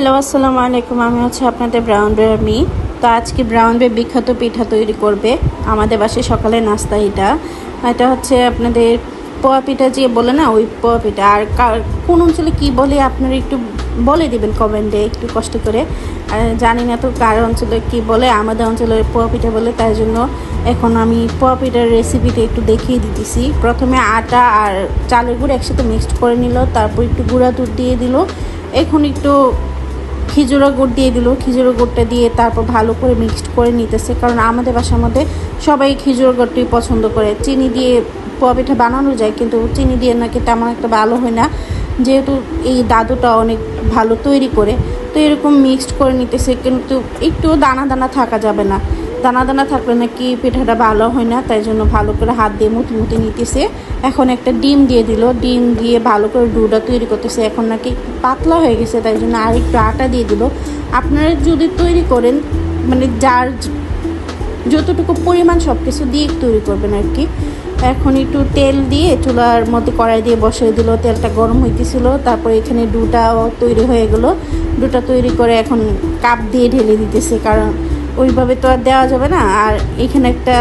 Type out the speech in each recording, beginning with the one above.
Hello, আসসালামু আলাইকুম। আমি হচ্ছে আপনাদের ব্রাউন বেয়ার মি তো আজকে ব্রাউন বে বিখ্যাত পিঠা তৈরি করবে আমাদের বাসায় সকালে নাস্তা এটা। এটা হচ্ছে আপনাদের পোয়া পিঠা যে বলে না, ওই পোয়া পিঠা। আর কোন অঞ্চলে কি বলে আপনারা একটু বলে দিবেন কমেন্টে একটু কষ্ট করে। জানি না তো কার অঞ্চলে কি বলে, আমাদের অঞ্চলে পোয়া পিঠা বলে, তাই জন্য এখন আমি পোয়া পিঠার রেসিপিটা একটু দেখিয়ে দিতেছি। প্রথমে আটা আর চালের গুঁড়ো একসাথে মিক্সড করে নিল, তারপর একটু গুঁড়া দুধ দিয়ে দিল। এখন একটু খিজুরা গুড় দিয়ে দিল। খিজুরা গুড়টা দিয়ে তারপর ভালো করে মিক্সড করে নিতেছে। কারণ আমাদের বাসার মধ্যে সবাই খিজুর গুড়টাই পছন্দ করে। চিনি দিয়ে পোয়া পিঠা বানানো যায়, কিন্তু চিনি দিয়ে নাকি তেমন একটা ভালো হয় না। যেহেতু এই দাদুটা অনেক ভালো তৈরি করে। তো এরকম মিক্সড করে নিতেছে, কিন্তু একটু দানা দানা থাকা যাবে না। দানা দানা থাকলে নাকি পিঠাটা ভালো হয় না, তাই জন্য ভালো করে হাত দিয়ে মুটি মুটি নিতেছে। এখন একটা ডিম দিয়ে দিল, ডিম দিয়ে ভালো করে ডুটা তৈরি করতেছে। এখন নাকি পাতলা হয়ে গেছে, তাই জন্য আর একটু আটা দিয়ে দিল। আপনারা যদি তৈরি করেন মানে যার যতটুকু পরিমাণ সব কিছু দিয়ে তৈরি করবেন আর কি, এখন একটু তেল দিয়ে চুলার মধ্যে কড়াই দিয়ে বসিয়ে দিল, তেলটা গরম হইতেছিল, তারপর এখানে ডুটাও তৈরি হয়ে গেলো। ডুটা তৈরি করে এখন কাপ দিয়ে ঢেলে দিতেছে, কারণ ওইভাবে তো আর দেওয়া যাবে না। আর এখানে একটা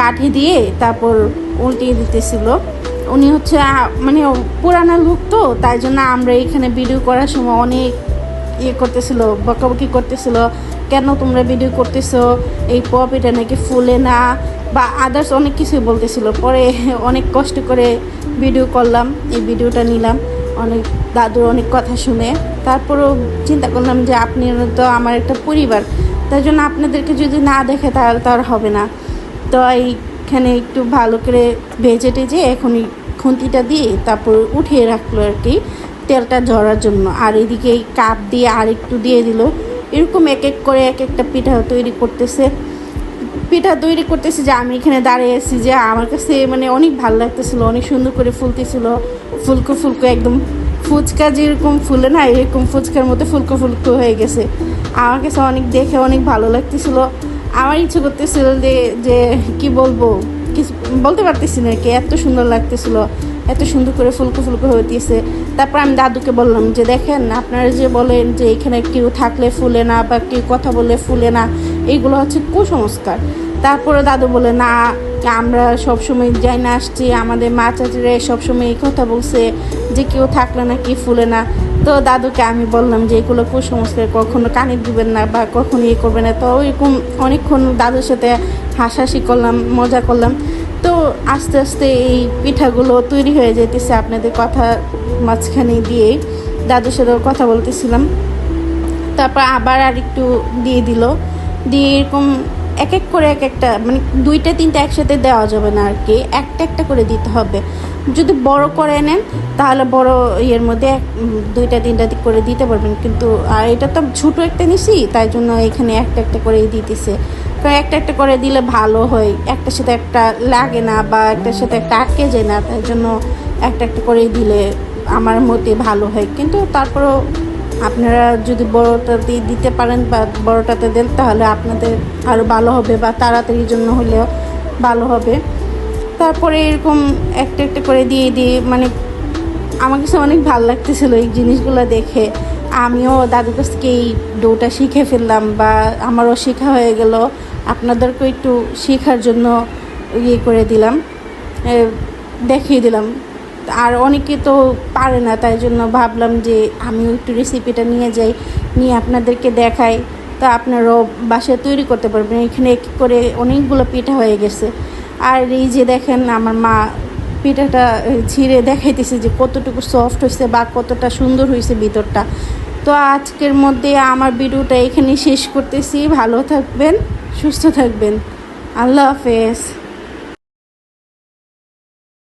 কাঠি দিয়ে তারপর উল্টিয়ে দিতেছিল। উনি হচ্ছে মানে পুরানা লোক তো, তাই জন্য আমরা এখানে ভিডিও করার সময় অনেক ইয়ে করতেছিল, বকাবকি করতেছিল, কেন তোমরা ভিডিও করতেছো? এই পপিটা নাকি ফুলে না? বা আদার্স অনেক কিছুই বলতেছিল। পরে অনেক কষ্ট করে ভিডিও করলাম, এই ভিডিওটা নিলাম। অনেক দাদুর অনেক কথা শুনে। তারপরেও চিন্তা করলাম যে আপনি তো আমার একটা পরিবার। তাই জন্য আপনাদেরকে যদি না দেখে, তাহলে তো আর হবে না। তো এইখানে একটু ভালো করে ভেজে টেজে এখন এই খুন্তিটা দিয়ে তারপর উঠিয়ে রাখল আর কি, তেলটা ঝরার জন্য। আর এদিকে এই কাপ দিয়ে আর একটু দিয়ে দিল। এরকম এক এক করে এক একটা পিঠা তৈরি করতেছে। পিঠা তৈরি করতেছে যে আমি এখানে দাঁড়িয়ে আছি যে আমার কাছে মানে অনেক ভালো লাগতেছিল, অনেক সুন্দর করে ফুলতেছিল। ফুলকো ফুলকো একদম ফুচকা যেরকম ফুলে না, এরকম ফুচকার মতো ফুলকো ফুলকো হয়ে গেছে। আমার কাছে অনেক দেখে অনেক ভালো লাগতেছিল। আমার ইচ্ছে করতেছিল যে যে কি বলব? কিছু বলতে পারতেছি না কি, এত সুন্দর লাগতেছিল, এত সুন্দর করে ফুলকো ফুলকো দিয়েছে তারপর আমি দাদুকে বললাম যে, দেখেন, আপনারা যে বলেন যে এখানে কেউ থাকলে ফুলে না বা কেউ কথা বললে ফুলে না এইগুলো হচ্ছে কুসংস্কার। তারপরে দাদু বলে, না, আমরা সবসময় যাই না আসছি, আমাদের মা চাচিরা সবসময় এই কথা বলছে যে কেউ থাকলে না কি ফুলে না। তো দাদুকে আমি বললাম যে, এগুলো কুসংস্কার, কখনো কানে দিবেন না বা কখনো ইয়ে করবেন না। তো ওইরকম অনেকক্ষণ দাদুর সাথে হাসাহাসি করলাম, মজা করলাম। তো আস্তে আস্তে এই পিঠাগুলো তৈরি হয়ে যেতেছে আপনাদের কথা মাঝখানে দিয়ে। দাদুর সাথেও কথা বলতেছিলাম। তারপর আবার আর একটু দিয়ে দিল। দিয়ে এরকম এক এক করে এক একটা মানে দুইটা তিনটা একসাথে দেওয়া যাবে না আর কি। একটা একটা করে দিতে হবে। যদি বড় করে নেন, তাহলে বড় ইয়ের মধ্যে দুইটা তিনটা করে দিতে পারবেন। কিন্তু, আর এটা তো ছোটো একটা নিছি, তাই জন্য এখানে একটা একটা করে দিতেছে। কারণ একটা একটা করে দিলে ভালো হয়। একটার সাথে একটা লাগে না বা একটার সাথে একটা আটকে যায় না, তাই জন্য একটা একটা করে দিলে আমার মতে ভালো হয়। কিন্তু তারপরেও আপনারা যদি বড়টাতে দিতে পারেন বা বড়টাতে দেন, তাহলে আপনাদের আরও ভালো হবে বা তাড়াতাড়ির জন্য হলেও ভালো হবে। তারপরে এরকম একটা একটা করে দিয়ে দিয়ে মানে আমার কাছে অনেক ভালো লাগতেছিল এই জিনিসগুলো দেখে। আমিও দাদুর কাছ থেকে এই ডোটা শিখে ফেললাম বা আমারও শেখা হয়ে গেল। আপনাদেরকেও একটু শেখার জন্য ইয়ে করে দিলাম দেখিয়ে দিলাম। আর অনেকে তো পারে না, তাই জন্য ভাবলাম যে আমিও একটু রেসিপিটা নিয়ে যাই, নিয়ে আপনাদেরকে দেখাই। তা আপনারাও বাসায় তৈরি করতে পারবেন। এখানে এক করে অনেকগুলো পিঠা হয়ে গেছে। আর এই যে দেখেন, আমার মা পিঠাটা ছিঁড়ে দেখাইতেছে যে কতটুকু সফট হয়েছে বা কতটা সুন্দর হয়েছে ভিতরটা। তো আজকের মধ্যে আমার ভিডিওটা এখানে শেষ করতেছি। ভালো থাকবেন, সুস্থ থাকবেন। আল্লাহ হাফেজ।